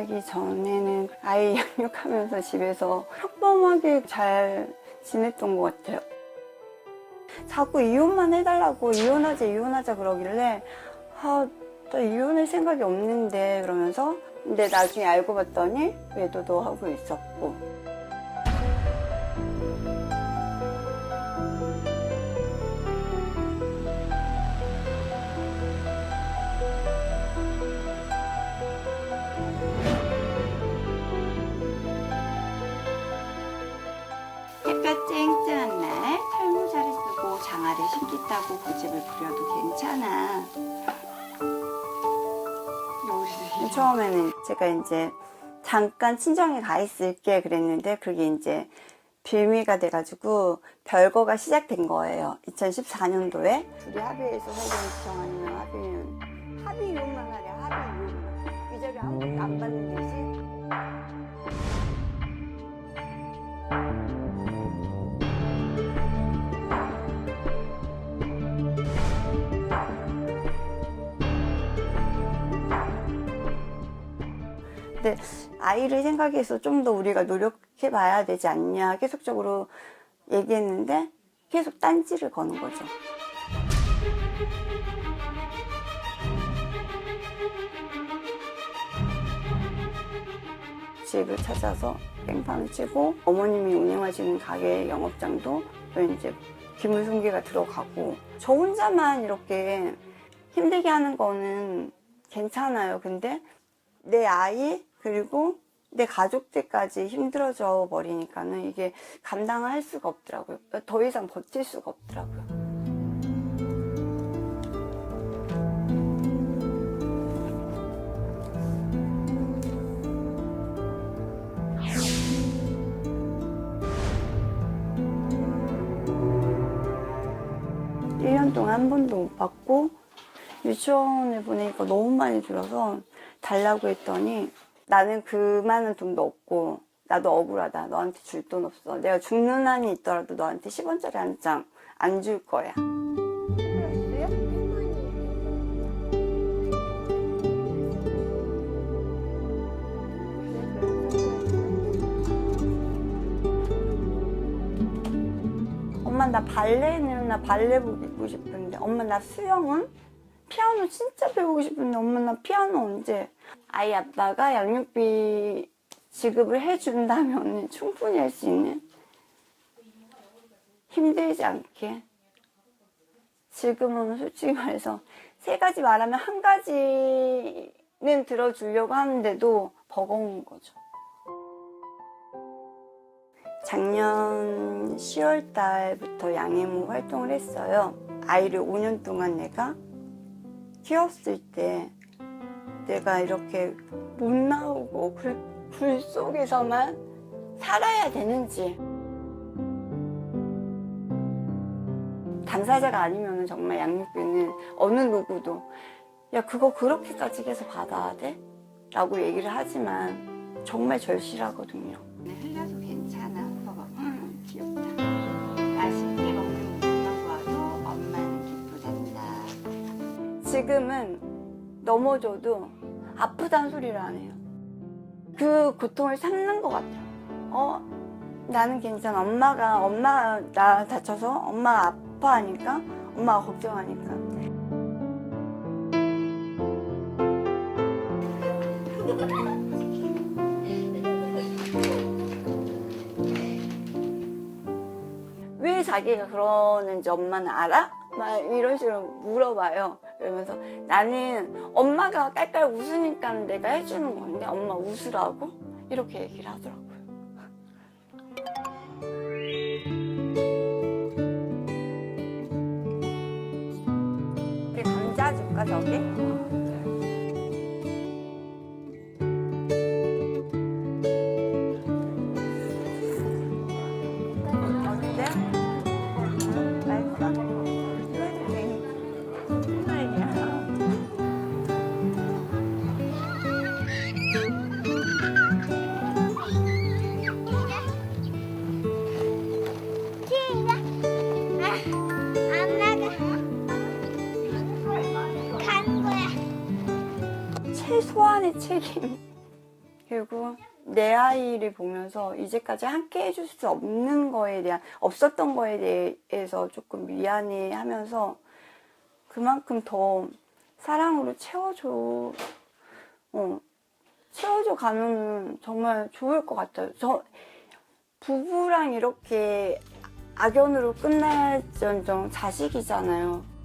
결혼하기 전에는 아이 양육하면서 집에서 평범하게 잘 지냈던 것 같아요. 자꾸 이혼만 해달라고 이혼하자 이혼하자 그러길래 아, 나 이혼할 생각이 없는데 그러면서 근데 나중에 알고 봤더니 외도도 하고 있었고 햇볕 쨍쨍한 날 탈모자를 쓰고 장화를 신겠다고 고집을 부려도 괜찮아. 처음에는 제가 이제 잠깐 친정에 가 있을게 그랬는데 그게 이제 빌미가 돼가지고 별거가 시작된 거예요. 2014년도에 둘이 합의해서 살기는 정하는 합의는 합의 이혼만 하래 합의 이혼만 위자료 한 번도 안 받는 대 근데 아이를 생각해서 좀 더 우리가 노력해 봐야 되지 않냐 계속적으로 얘기했는데 계속 딴지를 거는 거죠. 집을 찾아서 뺑판을 치고 어머님이 운영하시는 가게 영업장도 또 이제 기물손괴가 들어가고 저 혼자만 이렇게 힘들게 하는 거는 괜찮아요. 근데 내 아이 그리고 내 가족들까지 힘들어져 버리니까는 이게 감당을 할 수가 없더라고요. 더 이상 버틸 수가 없더라고요. 일 년 동안 한 번도 못 받고 유치원을 보내니까 너무 많이 들어서 달라고 했더니 나는 그 많은 돈도 없고 나도 억울하다. 너한테 줄 돈 없어. 내가 죽는 한이 있더라도 너한테 10원짜리 한 장 안 줄 거야. 엄마 나 발레는 나 발레복 입고 싶은데 엄마 나 수영은 피아노 진짜 배우고 싶은데 엄마 나 피아노 언제 아이 아빠가 양육비 지급을 해준다면 충분히 할 수 있는 힘들지 않게 지금은 솔직히 말해서 세 가지 말하면 한 가지는 들어주려고 하는데도 버거운 거죠. 작년 10월 달부터 양해무 활동을 했어요. 아이를 5년 동안 내가 키웠을 때 내가 이렇게 못 나오고 불, 불 속에서만 살아야 되는지. 당사자가 아니면 정말 양육비는 어느 누구도 야 그거 그렇게까지 계속 받아야 돼? 라고 얘기를 하지만 정말 절실하거든요. 흘려도 괜찮아. 봐봐 음, 귀엽다 지금은 넘어져도 아프다는 소리를 안 해요. 그 고통을 참는 것 같아요. 어, 나는 괜찮아. 엄마가, 엄마, 나 다쳐서 엄마 아파하니까, 엄마가 걱정하니까. 왜 자기가 그러는지 엄마는 알아? 막 이런 식으로 물어봐요. 그러면서 나는 엄마가 깔깔 웃으니까 내가 해주는 건데 엄마 웃으라고? 이렇게 얘기를 하더라고요. 우리 감자 줄까 저기? 최소한의 책임. 그리고 내 아이를 보면서 이제까지 함께 해줄 수 없는 거에 대한 없었던 거에 대해서 조금 미안해 하면서 그만큼 더 사랑으로 채워줘 어, 채워줘 가면 정말 좋을 것 같아요. 저 부부랑 이렇게 악연으로 끝날 전정 자식이잖아요.